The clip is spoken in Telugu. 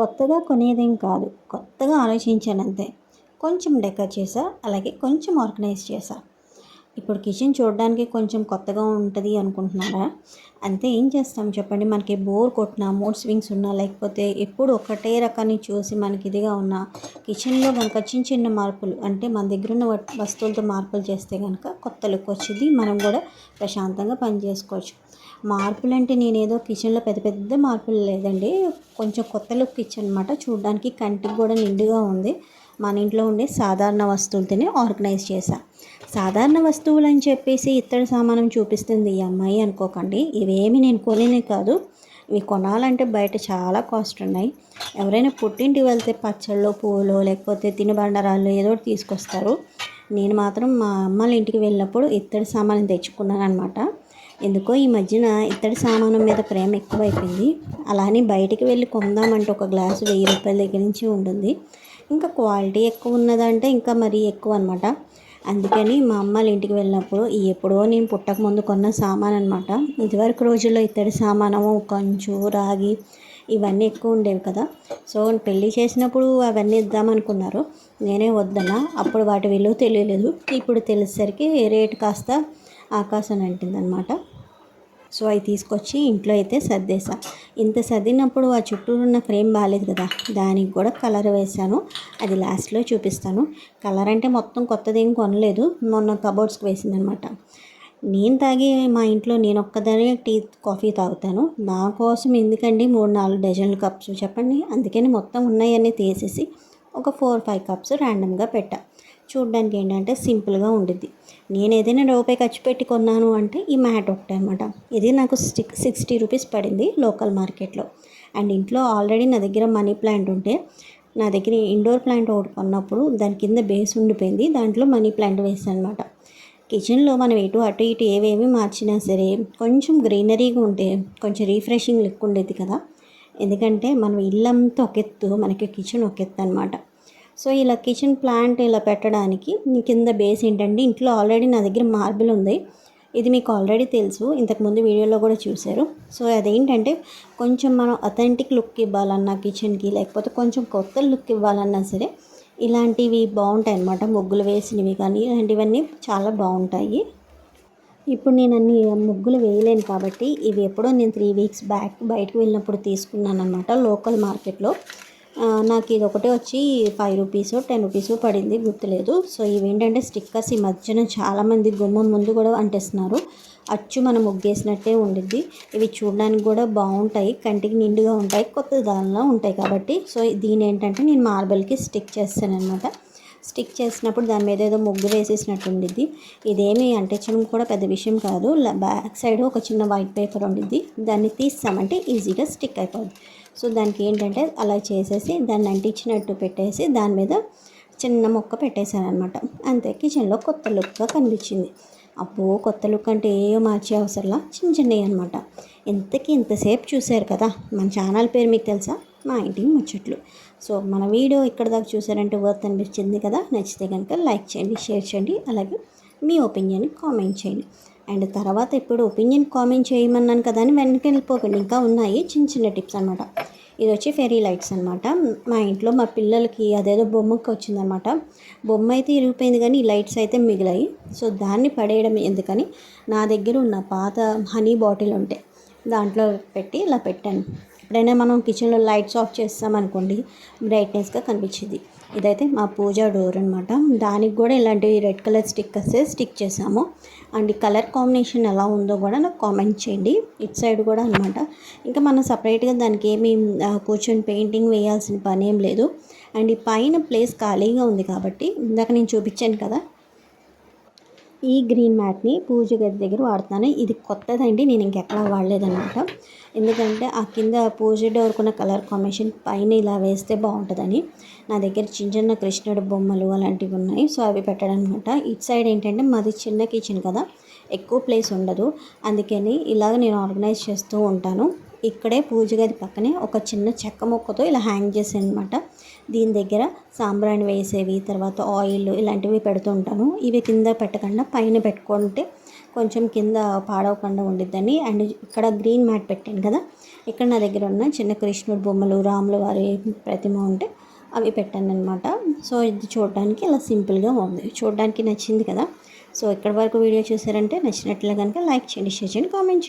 కొత్తగా కొనేదేం కాదు. కొత్తగా ఆలోచించాను అంతే కొంచెం డెకర్ చేసా అలాగే కొంచెం ఆర్గనైజ్ చేశా ఇప్పుడు కిచెన్ చూడడానికి కొంచెం కొత్తగా ఉంటుంది అనుకుంటున్నారా? అంతే ఏం చేస్తాం చెప్పండి. మనకి బోర్ కొట్టినా మూడ్ స్వింగ్స్ ఉన్నా లేకపోతే ఎప్పుడు ఒకటే రకాన్ని చూసి మనకి ఇదిగా ఉన్నా కిచెన్లో కనుక చిన్న చిన్న మార్పులు అంటే మన దగ్గర ఉన్న వస్తువులతో మార్పులు చేస్తే కనుక కొత్త లుక్ వచ్చింది. మనం కూడా ప్రశాంతంగా పని చేసుకోవచ్చు. మార్పులు అంటే నేనేదో కిచెన్లో పెద్ద పెద్ద మార్పులు లేదండి. కొంచెం కొత్త లుక్ కిచెన్ అనమాట చూడడానికి కంటికి కూడా నిండుగా ఉంది. మన ఇంట్లో ఉండే సాధారణ వస్తువులతోనే ఆర్గనైజ్ చేశాను సాధారణ వస్తువులు అని చెప్పేసి ఇత్తడి సామానం చూపిస్తుంది ఈ అమ్మాయి అనుకోకండి. ఇవేమి నేను కొనేనే కాదు. ఇవి కొనాలంటే బయట చాలా కాస్ట్ ఉన్నాయి. ఎవరైనా పుట్టింటికి వెళ్తే పచ్చళ్ళు పూలు లేకపోతే తినుబండరాళ్ళు ఏదో ఒకటి తీసుకొస్తారు. నేను మాత్రం మా అమ్మాళ్ళ ఇంటికి వెళ్ళినప్పుడు ఇత్తడి సామానం తెచ్చుకున్నాను అనమాట ఎందుకో ఈ మధ్యన ఇత్తడి సామానం మీద ప్రేమ ఎక్కువైపోయింది. అలానే బయటికి వెళ్ళి కొందామంటే ఒక గ్లాసు వెయ్యి రూపాయల దగ్గర నుంచి ఉంటుంది. ఇంకా క్వాలిటీ ఎక్కువ ఉన్నదంటే ఇంకా మరీ ఎక్కువ అనమాట అందుకని మా అమ్మాళ్ళ ఇంటికి వెళ్ళినప్పుడు ఈ ఎప్పుడో నేను పుట్టక ముందు కొన్న సామాన్ అనమాట ఇదివరకు రోజుల్లో ఇత్తడి సామానము కంచు రాగి ఇవన్నీ ఎక్కువ ఉండేవి కదా. సో పెళ్ళి చేసినప్పుడు అవన్నీ ఇద్దామనుకున్నారు. నేనే వద్దనా అప్పుడు వాటి విలువ తెలియలేదు. ఇప్పుడు తెలిసేసరికి రేటు కాస్త ఆకాశం అంటిందనమాట సో అవి తీసుకొచ్చి ఇంట్లో అయితే సర్దేసా ఇంత సర్దినప్పుడు ఆ చుట్టూ ఉన్న ఫ్రేమ్ బాగాలేదు కదా దానికి కూడా కలర్ వేసాను అది లాస్ట్లో చూపిస్తాను. కలర్ అంటే మొత్తం కొత్తది ఏం కొనలేదు మొన్న కబోర్డ్స్కి వేసిందనమాట. నేను తాగి మా ఇంట్లో నేను ఒక్కదానే టీ కాఫీ తాగుతాను. నా కోసం ఎందుకండి మూడు నాలుగు డజన్లు కప్స్? చెప్పండి. అందుకని మొత్తం ఉన్నాయన్నీ తీసేసి ఒక ఫోర్ ఫైవ్ కప్స్ ర్యాండమ్గా పెట్టా. చూడడానికి ఏంటంటే సింపుల్గా ఉండిద్ది. నేను ఏదైనా రూపాయి ఖర్చు పెట్టి కొన్నాను అంటే ఈ మ్యాట్ ఒకటే అనమాట ఇది నాకు సిక్స్ సిక్స్టీ రూపీస్ పడింది లోకల్ మార్కెట్లో. అండ్ ఇంట్లో ఆల్రెడీ నా దగ్గర మనీ ప్లాంట్ ఉంటే నా దగ్గర ఇండోర్ ప్లాంట్ ఒకటి కొన్నప్పుడు దాని కింద బేస్ ఉండిపోయింది. దాంట్లో మనీ ప్లాంట్ వేసాను అనమాట కిచెన్లో మనం ఇటు అటు ఇటు ఏవేమి మార్చినా సరే కొంచెం గ్రీనరీగా ఉంటే కొంచెం రీఫ్రెషింగ్ లుక్ ఉండేది కదా ఎందుకంటే మనం ఇల్లంతా ఒక ఎత్తు మనకి కిచెన్ ఒక ఎత్తు అనమాట సో ఇలా కిచెన్ ప్లాంట్ ఇలా పెట్టడానికి కింద బేస్ ఏంటంటే ఇంట్లో ఆల్రెడీ నా దగ్గర మార్బుల్ ఉంది. ఇది మీకు ఆల్రెడీ తెలుసు. ఇంతకుముందు వీడియోలో కూడా చూశారు. సో అదేంటంటే కొంచెం మనం అథెంటిక్ లుక్ ఇవ్వాలన్నా కిచెన్కి లేకపోతే కొంచెం కొత్త లుక్ ఇవ్వాలన్నా సరే ఇలాంటివి బాగుంటాయి అన్నమాట ముగ్గులు వేసినవి కానీ ఇలాంటివన్నీ చాలా బాగుంటాయి. ఇప్పుడు నేను అన్ని ముగ్గులు వేయలేను కాబట్టి ఇవి ఎప్పుడో నేను త్రీ వీక్స్ బ్యాక్ బయటకు వెళ్ళినప్పుడు తీసుకున్నాను అనమాట లోకల్ మార్కెట్లో నాకు ఇది ఒకటే వచ్చి ఫైవ్ రూపీస్ టెన్ రూపీస్ పడింది గుర్తులేదు. సో ఇవేంటంటే స్టిక్కర్స్ ఈ మధ్యన చాలామంది గుమ్మం ముందు కూడా అంటిస్తున్నారు. అచ్చు మనం ముగ్గేసినట్టే ఉండిద్ది. ఇవి చూడడానికి కూడా బాగుంటాయి కంటికి నిండుగా ఉంటాయి కొత్త దానిలో ఉంటాయి కాబట్టి. సో దీని ఏంటంటే నేను మార్బల్కి స్టిక్ చేస్తాను అనమాట స్టిక్ చేసినప్పుడు దాని మీద ఏదో ముగ్గు వేసేసినట్టు ఉండిద్ది ఇదేమి అంటించడం కూడా పెద్ద విషయం కాదు. బ్యాక్ సైడ్ ఒక చిన్న వైట్ పేపర్ ఉండిద్ది. దాన్ని తీస్తామంటే ఈజీగా స్టిక్ అయిపోద్ది. సో దానికి ఏంటంటే అలా చేసేసి దాన్ని అంటించినట్టు పెట్టేసి దాని మీద చిన్న మొక్క పెట్టేశారనమాట. అంతే కిచెన్లో కొత్త లుక్గా కనిపించింది. అబ్బో కొత్త లుక్ అంటే ఏయో మార్చే అవసరంలా? చిన్న చిన్నవి అనమాట. ఇంతకీ ఇంతసేపు చూశారు కదా? మన ఛానల్ పేరు మీకు తెలుసా? మా ఇంటికి ముచ్చట్లు. సో మన వీడియో ఇక్కడ దాకా చూసారంటే వర్త్ అనిపించింది కదా? నచ్చితే కనుక లైక్ చేయండి షేర్ చేయండి అలాగే మీ ఒపీనియన్ కామెంట్ చేయండి. అండ్ తర్వాత ఇప్పుడు ఒపీనియన్ కామెంట్ చేయమన్నాను కదా అని వెనక్కి వెళ్ళిపోకండి. ఇంకా ఉన్నాయి చిన్న చిన్న టిప్స్ అనమాట ఇది వచ్చి ఫెరీ లైట్స్ అనమాట మా ఇంట్లో మా పిల్లలకి అదేదో బొమ్మకి వచ్చిందనమాట బొమ్మ అయితే ఇరిగిపోయింది కానీ ఈ లైట్స్ అయితే మిగిలాయి. సో దాన్ని పడేయడం ఎందుకని? నా దగ్గర ఉన్న పాత హనీ బాటిల్ ఉంటే దాంట్లో పెట్టి ఇలా పెట్టాను. ఎప్పుడైనా మనం కిచెన్లో లైట్స్ ఆఫ్ చేస్తామనుకోండి బ్రైట్నెస్గా కనిపించింది. ఇదైతే మా పూజా డోర్ అనమాట దానికి కూడా ఇలాంటి రెడ్ కలర్ స్టిక్కర్స్ స్టిక్ చేసాము అండ్ కలర్ కాంబినేషన్ ఎలా ఉందో కూడా నాకు కామెంట్ చేయండి. ఇట్ సైడ్ కూడా అనమాట ఇంకా మనం సపరేట్గా దానికి ఏమి కూర్చొని పెయింటింగ్ వేయాల్సిన పని ఏం లేదు. అండ్ ఈ పైన ప్లేస్ ఖాళీగా ఉంది కాబట్టి ఇందాక నేను చూపించాను కదా ఈ గ్రీన్ మ్యాట్ని పూజ గది దగ్గర వాడుతున్నాను. ఇది కొత్తదండి నేను ఇంకెక్కడా వాడలేదన్నమాట. ఎందుకంటే ఆ కింద పూజ డోర్కున్న కలర్ కాంబినేషన్ పైన ఇలా వేస్తే బాగుంటుందని. నా దగ్గర చిన్న చిన్న కృష్ణుడు బొమ్మలు అలాంటివి ఉన్నాయి సో అవి పెట్టడం ఇట్ ఇటు సైడ్ ఏంటంటే మాది చిన్న కిచెన్ కదా ఎక్కువ ప్లేస్ ఉండదు. అందుకని ఇలాగ నేను ఆర్గనైజ్ చేస్తూ ఉంటాను. ఇక్కడే పూజ గది పక్కనే ఒక చిన్న చెక్క మొక్కతో ఇలా హ్యాంగ్ చేసాను అనమాట దీని దగ్గర సాంబ్రాణి వేసేవి తర్వాత ఆయిల్ ఇలాంటివి పెడుతూ ఉంటాను ఇవి కింద పెట్టకుండా పైన పెట్టుకుంటే కొంచెం కింద పాడవకుండా ఉండిద్దని అండ్ ఇక్కడ గ్రీన్ మ్యాట్ పెట్టాను కదా ఇక్కడ నా దగ్గర ఉన్న చిన్న కృష్ణుడు బొమ్మలు రాముల వారి ప్రతిమ ఉంటే అవి పెట్టాను అనమాట సో ఇది చూడడానికి ఇలా సింపుల్గా ఉంది. చూడడానికి నచ్చింది కదా. సో ఇక్కడ వరకు వీడియో చూసారంటే నచ్చినట్లే కనుక లైక్ చేయండి షేర్ చేయండి కామెంట్ చేయండి.